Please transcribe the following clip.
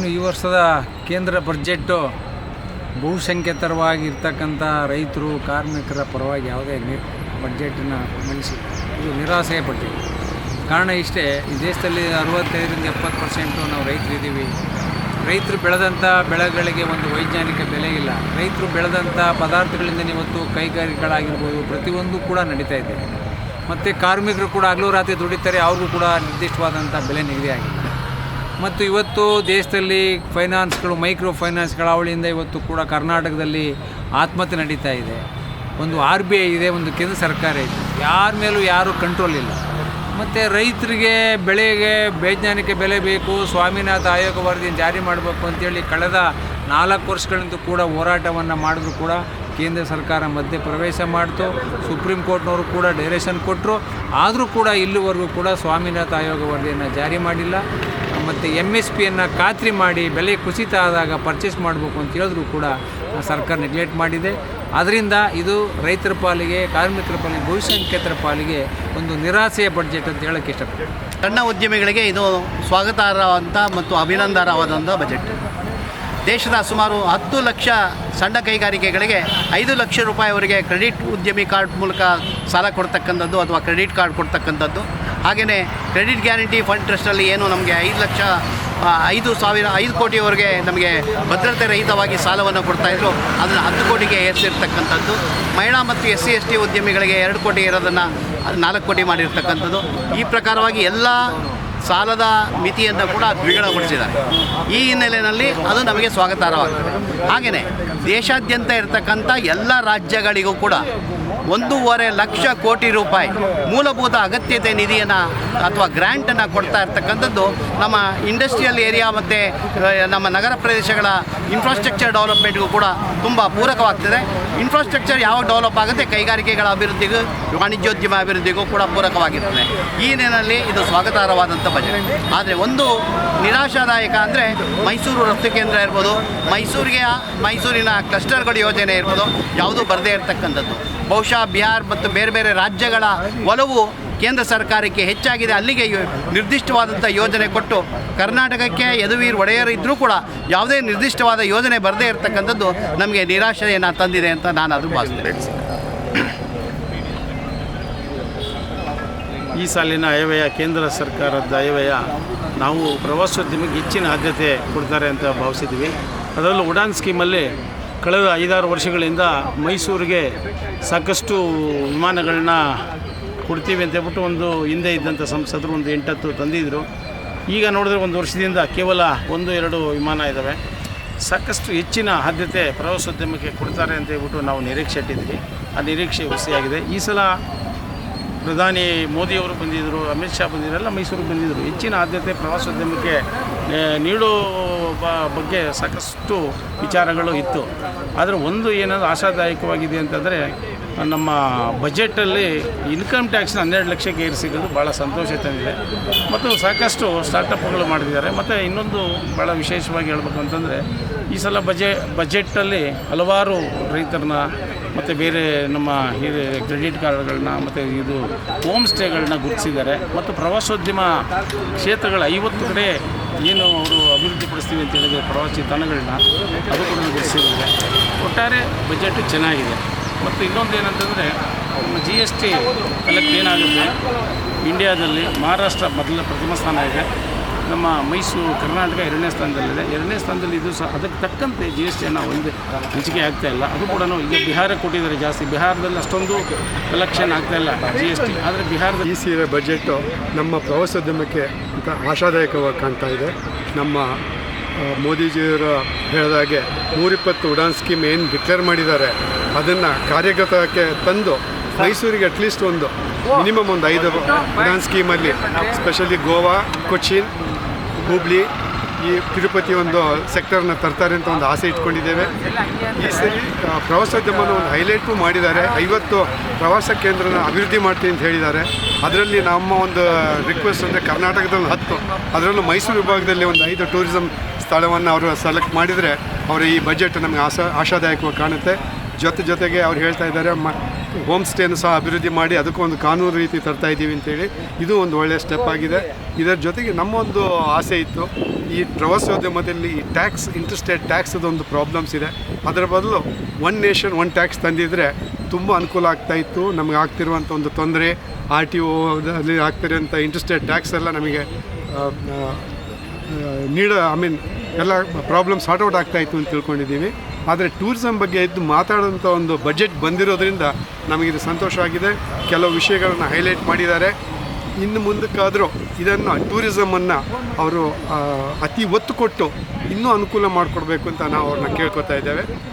ಏನು ಈ ವರ್ಷದ ಕೇಂದ್ರ ಬಡ್ಜೆಟ್ಟು ಬಹುಸಂಖ್ಯಾತರವಾಗಿರ್ತಕ್ಕಂಥ ರೈತರು, ಕಾರ್ಮಿಕರ ಪರವಾಗಿ ಯಾವುದೇ ಬಡ್ಜೆಟನ್ನು ಮಂಡಿಸಿ ಇದು ನಿರಾಸೆ ಪಟ್ಟಿದೆ ಕಾರಣ ಇಷ್ಟೇ, ಈ ದೇಶದಲ್ಲಿ ಅರವತ್ತೈದರಿಂದ ಎಪ್ಪತ್ತು ಪರ್ಸೆಂಟು ನಾವು ರೈತರಿದ್ದೀವಿ ರೈತರು ಬೆಳೆದಂಥ ಬೆಳೆಗಳಿಗೆ ಒಂದು ವೈಜ್ಞಾನಿಕ ಬೆಲೆ ಇಲ್ಲ. ರೈತರು ಬೆಳೆದಂಥ ಪದಾರ್ಥಗಳಿಂದ ಇವತ್ತು ಕೈಗಾರಿಕೆಗಳಾಗಿರ್ಬೋದು, ಪ್ರತಿಯೊಂದು ಕೂಡ ನಡೀತಾ ಇದೆ. ಮತ್ತು ಕಾರ್ಮಿಕರು ಕೂಡ ಹಗಲು ರಾತ್ರಿ ದುಡಿತಾರೆ, ಅವ್ರಿಗೂ ಕೂಡ ನಿರ್ದಿಷ್ಟವಾದಂಥ ಬೆಲೆ ನಿಗದಿಯಾಗಿದೆ. ಮತ್ತು ಇವತ್ತು ದೇಶದಲ್ಲಿ ಫೈನಾನ್ಸ್ಗಳು ಮೈಕ್ರೋ ಫೈನಾನ್ಸ್ಗಳ ಅವಳಿಯಿಂದ ಇವತ್ತು ಕೂಡ ಕರ್ನಾಟಕದಲ್ಲಿ ಆತ್ಮಹತ್ಯೆ ನಡೀತಾ ಇದೆ. ಒಂದು ಆರ್ ಬಿ ಐ ಇದೆ, ಒಂದು ಕೇಂದ್ರ ಸರ್ಕಾರ ಇದೆ. ಯಾರ ಮೇಲೂ ಯಾರೂ ಕಂಟ್ರೋಲ್ ಇಲ್ಲ. ಮತ್ತು ರೈತರಿಗೆ ಬೆಳೆಗೆ, ವೈಜ್ಞಾನಿಕ ಬೆಲೆ ಬೇಕು, ಸ್ವಾಮಿನಾಥ ಆಯೋಗ ವರದಿಯನ್ನು ಜಾರಿ ಮಾಡಬೇಕು ಅಂತೇಳಿ ಕಳೆದ ನಾಲ್ಕು ವರ್ಷಗಳಿಂದ ಕೂಡ ಹೋರಾಟವನ್ನು ಮಾಡಿದ್ರು ಕೂಡ ಕೇಂದ್ರ ಸರ್ಕಾರ ಮಧ್ಯೆ ಪ್ರವೇಶ ಮಾಡಿತು. ಸುಪ್ರೀಂ ಕೋರ್ಟ್ನವರು ಕೂಡ ಡೈರೆಕ್ಷನ್ ಕೊಟ್ಟರು ಆದರೂ ಕೂಡ ಇಲ್ಲಿವರೆಗೂ ಕೂಡ ಸ್ವಾಮಿನಾಥ ಆಯೋಗ ವರದಿಯನ್ನು ಜಾರಿ ಮಾಡಿಲ್ಲ. ಮತ್ತು ಎಂ ಎಸ್ ಪಿಯನ್ನು ಖಾತ್ರಿ ಮಾಡಿ ಬೆಲೆ ಕುಸಿತ ಆದಾಗ ಪರ್ಚೇಸ್ ಮಾಡಬೇಕು ಅಂತ ಹೇಳಿದ್ರು ಕೂಡ ಸರ್ಕಾರ ನೆಗ್ಲೆಕ್ಟ್ ಮಾಡಿದೆ. ಅದರಿಂದ ಇದು ರೈತರ ಪಾಲಿಗೆ, ಕಾರ್ಮಿಕರ ಪಾಲಿಗೆ ಬಹುಸಂಖ್ಯಾತರ ಪಾಲಿಗೆ ಒಂದು ನಿರಾಸೆಯ ಬಡ್ಜೆಟ್ ಅಂತ ಹೇಳೋಕ್ಕೆ ಇಷ್ಟಪಡ್ತೀನಿ. ಸಣ್ಣ ಉದ್ಯಮಿಗಳಿಗೆ ಇದು ಸ್ವಾಗತಾರ್ಹವಂಥ ಮತ್ತು ಅಭಿನಂದನವಾದಂಥ ಬಜೆಟ್ ದೇಶದ ಸುಮಾರು ಹತ್ತು ಲಕ್ಷ ಸಣ್ಣ ಕೈಗಾರಿಕೆಗಳಿಗೆ ಐದು ಲಕ್ಷ ರೂಪಾಯಿವರೆಗೆ ಕ್ರೆಡಿಟ್ ಉದ್ಯಮಿ ಕಾರ್ಡ್ ಮೂಲಕ ಸಾಲ ಕೊಡ್ತಕ್ಕಂಥದ್ದು ಅಥವಾ ಕ್ರೆಡಿಟ್ ಕಾರ್ಡ್ ಕೊಡ್ತಕ್ಕಂಥದ್ದು. ಹಾಗೆಯೇ ಕ್ರೆಡಿಟ್ ಗ್ಯಾರಂಟಿ ಫಂಡ್ ಟ್ರಸ್ಟಲ್ಲಿ ಏನು ನಮಗೆ ಐದು ಲಕ್ಷ ಐದು ಸಾವಿರ, ಐದು ಕೋಟಿವರೆಗೆ ನಮಗೆ ಭದ್ರತೆ ರಹಿತವಾಗಿ ಸಾಲವನ್ನು ಕೊಡ್ತಾಯಿದ್ರು ಅದನ್ನು ಹತ್ತು ಕೋಟಿಗೆ ಏರಿಸಿರ್ತಕ್ಕಂಥದ್ದು. ಮಹಿಳಾ ಮತ್ತು ಎಸ್ ಸಿ ಎಸ್ ಟಿ ಉದ್ಯಮಿಗಳಿಗೆ ಎರಡು ಕೋಟಿ ಇರೋದನ್ನು ನಾಲ್ಕು ಕೋಟಿ ಮಾಡಿರ್ತಕ್ಕಂಥದ್ದು. ಈ ಪ್ರಕಾರವಾಗಿ ಎಲ್ಲ ಸಾಲದ ಮಿತಿಯನ್ನು ಕೂಡ ದ್ವಿಗುಣಗೊಳಿಸಿದ್ದಾರೆ. ಈ ಹಿನ್ನೆಲೆಯಲ್ಲಿ ಅದು ನಮಗೆ ಸ್ವಾಗತಾರ್ಹವಾಗ್ತದೆ. ಹಾಗೆಯೇ ದೇಶಾದ್ಯಂತ ಇರತಕ್ಕಂಥ ಎಲ್ಲ ರಾಜ್ಯಗಳಿಗೂ ಕೂಡ ಒಂದೂವರೆ ಲಕ್ಷ ಕೋಟಿ ರೂಪಾಯಿ ಮೂಲಭೂತ ಅಗತ್ಯತೆ ನಿಧಿಯನ್ನು ಅಥವಾ ಗ್ರ್ಯಾಂಟನ್ನು ಕೊಡ್ತಾ ಇರ್ತಕ್ಕಂಥದ್ದು ನಮ್ಮ ಇಂಡಸ್ಟ್ರಿಯಲ್ ಏರಿಯಾ ಮತ್ತು ನಮ್ಮ ನಗರ ಪ್ರದೇಶಗಳ ಇನ್ಫ್ರಾಸ್ಟ್ರಕ್ಚರ್ ಡೆವಲಪ್ಮೆಂಟ್ಗೂ ಕೂಡ ತುಂಬ ಪೂರಕವಾಗ್ತದೆ. ಇನ್ಫ್ರಾಸ್ಟ್ರಕ್ಚರ್ ಯಾವಾಗ ಡೆವಲಪ್ ಆಗುತ್ತೆ? ಕೈಗಾರಿಕೆಗಳ ಅಭಿವೃದ್ಧಿಗೂ, ವಾಣಿಜ್ಯೋದ್ಯಮ ಅಭಿವೃದ್ಧಿಗೂ ಕೂಡ ಪೂರಕವಾಗಿರ್ತದೆ. ಈ ನಿಟ್ಟಿನಲ್ಲಿ ಇದು ಸ್ವಾಗತಾರ್ಹವಾದಂಥ ಬಜೆಟ್ ಆದರೆ ಒಂದು ನಿರಾಶಾದಾಯಕ ಅಂದರೆ ಮೈಸೂರು ರಫ್ತು ಕೇಂದ್ರ ಇರ್ಬೋದು, ಮೈಸೂರಿಗೆ, ಮೈಸೂರಿನ ಕ್ಲಸ್ಟರ್ಗಳ ಯೋಜನೆ ಇರ್ಬೋದು, ಯಾವುದೂ ಬರದೇ ಇರತಕ್ಕಂಥದ್ದು. ಬಹುಶಃ ಬಿಹಾರ್ ಮತ್ತು ಬೇರೆ ಬೇರೆ ರಾಜ್ಯಗಳ ಒಲವು ಕೇಂದ್ರ ಸರ್ಕಾರಕ್ಕೆ ಹೆಚ್ಚಾಗಿದೆ. ಅಲ್ಲಿಗೆ ನಿರ್ದಿಷ್ಟವಾದಂಥ ಯೋಜನೆ ಕೊಟ್ಟು ಕರ್ನಾಟಕಕ್ಕೆ ಯದುವೀರ್ ಒಡೆಯರ್ ಇದ್ದರೂ ಕೂಡ ಯಾವುದೇ ನಿರ್ದಿಷ್ಟವಾದ ಯೋಜನೆ ಬರದೇ ಇರತಕ್ಕಂಥದ್ದು ನಮಗೆ ನಿರಾಶೆಯನ್ನು ತಂದಿದೆ ಅಂತ ನಾನು ಅದು ಭಾವಿಸ್ತೇನೆ. ಈ ಸಾಲಿನ ಅಯವ್ಯಯ ಕೇಂದ್ರ ಸರ್ಕಾರದ ಅಯವ್ಯಯ ನಾವು ಪ್ರವಾಸೋದ್ಯಮಕ್ಕೆ ಹೆಚ್ಚಿನ ಆದ್ಯತೆ ಕೊಡ್ತಾರೆ ಅಂತ ಭಾವಿಸಿದ್ವಿ ಅದರಲ್ಲೂ ಉಡಾನ್ ಸ್ಕೀಮಲ್ಲಿ ಕಳೆದ ಐದಾರು ವರ್ಷಗಳಿಂದ ಮೈಸೂರಿಗೆ ಸಾಕಷ್ಟು ವಿಮಾನಗಳನ್ನ ಕೊಡ್ತೀವಿ ಅಂತ ಹೇಳ್ಬಿಟ್ಟು ಒಂದು ಹಿಂದೆ ಇದ್ದಂಥ ಸಂಸದರು ಒಂದು ಎಂಟತ್ತು ತಂದಿದ್ದರು ಈಗ ನೋಡಿದ್ರೆ ಒಂದು ವರ್ಷದಿಂದ ಕೇವಲ ಒಂದು, ಎರಡು ವಿಮಾನ ಇದ್ದಾವೆ ಸಾಕಷ್ಟು ಹೆಚ್ಚಿನ ಆದ್ಯತೆ ಪ್ರವಾಸೋದ್ಯಮಕ್ಕೆ ಕೊಡ್ತಾರೆ ಅಂತ ಹೇಳ್ಬಿಟ್ಟು ನಾವು ನಿರೀಕ್ಷೆ ಇಟ್ಟಿದ್ವಿ ಆ ನಿರೀಕ್ಷೆ ಹುಸಿಯಾಗಿದೆ. ಈ ಸಲ ಪ್ರಧಾನಿ ಮೋದಿಯವರು ಬಂದಿದ್ದರು ಅಮಿತ್ ಶಾ ಬಂದಿದ್ದರು ಎಲ್ಲ ಮೈಸೂರಿಗೆ ಬಂದಿದ್ದರು ಹೆಚ್ಚಿನ ಆದ್ಯತೆ ಪ್ರವಾಸೋದ್ಯಮಕ್ಕೆ ನೀಡೋ ಬಗ್ಗೆ ಸಾಕಷ್ಟು ವಿಚಾರಗಳು ಇತ್ತು. ಆದರೆ ಒಂದು ಏನಾದರೂ ಆಶಾದಾಯಕವಾಗಿದೆ ಅಂತಂದರೆ, ನಮ್ಮ ಬಜೆಟಲ್ಲಿ ಇನ್ಕಮ್ ಟ್ಯಾಕ್ಸ್ನ ಹನ್ನೆರಡು ಲಕ್ಷಕ್ಕೆ ಏರಿಸಿದ್ದು ಭಾಳ ಸಂತೋಷ ತಂದಿದೆ. ಮತ್ತು ಸಾಕಷ್ಟು ಸ್ಟಾರ್ಟಪ್ಗಳು ಮಾಡಿದ್ದಾರೆ. ಮತ್ತು ಇನ್ನೊಂದು ಭಾಳ ವಿಶೇಷವಾಗಿ ಹೇಳಬೇಕು ಅಂತಂದರೆ, ಈ ಸಲ ಬಜೆ, ಬಜೆಟಲ್ಲಿ ಹಲವಾರು ರೈತರನ್ನ ಮತ್ತು ಬೇರೆ ನಮ್ಮ ಹಿರಿಯ ಕ್ರೆಡಿಟ್ ಕಾರ್ಡ್ಗಳನ್ನ ಮತ್ತು ಇದು ಹೋಮ್ ಸ್ಟೇಗಳನ್ನ ಗುರುತಿಸಿದ್ದಾರೆ. ಮತ್ತು ಪ್ರವಾಸೋದ್ಯಮ ಕ್ಷೇತ್ರಗಳ ಐವತ್ತು ಕಡೆ ಏನು ಅವರು ಅಭಿವೃದ್ಧಿಪಡಿಸ್ತೀವಿ ಅಂತ ಹೇಳಿದ್ರೆ ಪ್ರವಾಸಿ ತಾಣಗಳನ್ನ ಅದು ಕೂಡ ಗುರುತಿಸಿದ್ದಾರೆ. ಒಟ್ಟಾರೆ ಬಜೆಟ್ ಚೆನ್ನಾಗಿದೆ. ಮತ್ತು ಇನ್ನೊಂದು ಏನಂತಂದರೆ ಜಿ ಎಸ್ ಟಿ ಕಲೆಕ್ಟ್ ಏನಾಗುತ್ತೆ? ಇಂಡಿಯಾದಲ್ಲಿ ಮಹಾರಾಷ್ಟ್ರ ಮೊದಲ ಪ್ರಥಮ ಸ್ಥಾನ ಇದೆ. ನಮ್ಮ ಮೈಸೂರು ಕರ್ನಾಟಕ ಎರಡನೇ ಸ್ಥಾನದಲ್ಲಿದೆ. ಎರಡನೇ ಸ್ಥಾನದಲ್ಲಿ ಇದು ಸಹ ಅದಕ್ಕೆ ತಕ್ಕಂತೆ ಜಿ ಎಸ್ ಟಿಯನ್ನು ಒಂದು ಹಂಚಿಕೆ ಆಗ್ತಾ ಇಲ್ಲ. ಅದು ಕೂಡ ಈಗ ಬಿಹಾರಕ್ಕೆ ಕೊಟ್ಟಿದ್ದಾರೆ ಜಾಸ್ತಿ. ಬಿಹಾರದಲ್ಲಿ ಅಷ್ಟೊಂದು ಕಲೆಕ್ಷನ್ ಆಗ್ತಾ ಇಲ್ಲ ಜಿ ಎಸ್ ಟಿ ಆದರೆ ಬಿಹಾರದ ಈ ಸೀರೆ ಬಜೆಟ್ಟು ನಮ್ಮ ಪ್ರವಾಸೋದ್ಯಮಕ್ಕೆ ಅಂತ ಆಶಾದಾಯಕವಾಗಿ ಕಾಣ್ತಾ ಇದೆ. ನಮ್ಮ ಮೋದಿಜಿಯವರು ಹೇಳಿದಾಗೆ ನೂರಿಪ್ಪತ್ತು ಉಡಾನ್ ಸ್ಕೀಮ್ ಏನು ಡಿಕ್ಲೇರ್ ಮಾಡಿದ್ದಾರೆ, ಅದನ್ನು ಕಾರ್ಯಗತಕ್ಕೆ ತಂದು ಮೈಸೂರಿಗೆ ಅಟ್ಲೀಸ್ಟ್ ಒಂದು ಮಿನಿಮಮ್ ಒಂದು ಐದು ಉಡಾನ್ ಸ್ಕೀಮಲ್ಲಿ ಸ್ಪೆಷಲಿ ಗೋವಾ, ಕೊಚ್ಚಿನ್ ಹುಬ್ಳಿ ಈ ತಿರುಪತಿ ಒಂದು ಸೆಕ್ಟರ್ನ ತರ್ತಾರೆ ಅಂತ ಒಂದು ಆಸೆ ಇಟ್ಕೊಂಡಿದ್ದೇವೆ. ಈ ಸರಿ ಪ್ರವಾಸೋದ್ಯಮನ ಒಂದು ಹೈಲೈಟು ಮಾಡಿದ್ದಾರೆ. ಐವತ್ತು ಪ್ರವಾಸ ಕೇಂದ್ರನ ಅಭಿವೃದ್ಧಿ ಮಾಡ್ತೀನಿ ಅಂತ ಹೇಳಿದ್ದಾರೆ. ಅದರಲ್ಲಿ ನಮ್ಮ ಒಂದು ರಿಕ್ವೆಸ್ಟ್ ಅಂದರೆ ಕರ್ನಾಟಕದಲ್ಲಿ ಹತ್ತು. ಅದರಲ್ಲೂ ಮೈಸೂರು ವಿಭಾಗದಲ್ಲಿ ಒಂದು ಐದು ಟೂರಿಸಂ ಸ್ಥಳವನ್ನು ಅವರು ಸೆಲೆಕ್ಟ್ ಮಾಡಿದರೆ, ಅವರ ಈ ಬಜೆಟ್ ನಮಗೆ ಆಶಾ ಆಶಾದಾಯಕವಾಗಿ ಕಾಣುತ್ತೆ. ಜೊತೆ ಜೊತೆಗೆ ಅವ್ರು ಹೇಳ್ತಾ ಇದ್ದಾರೆ ಹೋಮ್ ಸ್ಟೇನ ಸಹ ಅಭಿವೃದ್ಧಿ ಮಾಡಿ ಅದಕ್ಕೊಂದು ಕಾನೂನು ರೀತಿ ತರ್ತಾ ಇದ್ದೀವಿ ಅಂತೇಳಿ ಇದು ಒಂದು ಒಳ್ಳೆಯ ಸ್ಟೆಪ್ ಆಗಿದೆ. ಇದರ ಜೊತೆಗೆ ನಮ್ಮೊಂದು ಆಸೆ ಇತ್ತು, ಈ ಪ್ರವಾಸೋದ್ಯಮದಲ್ಲಿ ಈ ಟ್ಯಾಕ್ಸ್ ಇಂಟರ್ಸ್ಟೇಟ್ ಟ್ಯಾಕ್ಸದೊಂದು ಪ್ರಾಬ್ಲಮ್ಸ್ ಇದೆ. ಅದರ ಬದಲು ಒನ್ ನೇಷನ್ ಒನ್ ಟ್ಯಾಕ್ಸ್ ತಂದಿದ್ದರೆ ತುಂಬ ಅನುಕೂಲ ಆಗ್ತಾ ಇತ್ತು. ನಮಗೆ ಆಗ್ತಿರುವಂಥ ಒಂದು ತೊಂದರೆ ಆರ್ ಟಿ ಒದಲ್ಲಿ ಆಗ್ತಿರೋಂಥ ಇಂಟ್ರೆಸ್ಟೆಡ್ ಟ್ಯಾಕ್ಸ್ ಎಲ್ಲ ನಮಗೆ ನೀಡೋ ಐ ಮೀನ್ ಎಲ್ಲ ಪ್ರಾಬ್ಲಮ್ ಸಾರ್ಟ್ ಔಟ್ ಆಗ್ತಾ ಇತ್ತು ಅಂತ ತಿಳ್ಕೊಂಡಿದ್ದೀವಿ. ಆದರೆ ಟೂರಿಸಮ್ ಬಗ್ಗೆ ಇದ್ದು ಮಾತಾಡೋಂಥ ಒಂದು ಬಜೆಟ್ ಬಂದಿರೋದ್ರಿಂದ ನಮಗಿದು ಸಂತೋಷವಾಗಿದೆ ಕೆಲವು ವಿಷಯಗಳನ್ನು ಹೈಲೈಟ್ ಮಾಡಿದ್ದಾರೆ. ಇನ್ನು ಮುಂದಕ್ಕಾದರೂ ಇದನ್ನು ಟೂರಿಸಮನ್ನು ಅವರು ಅತಿ ಒತ್ತು ಕೊಟ್ಟು ಇನ್ನೂ ಅನುಕೂಲ ಮಾಡಿಕೊಡ್ಬೇಕು ಅಂತ ನಾವು ಅವ್ರನ್ನ ಕೇಳ್ಕೊತಾ ಇದ್ದೇವೆ.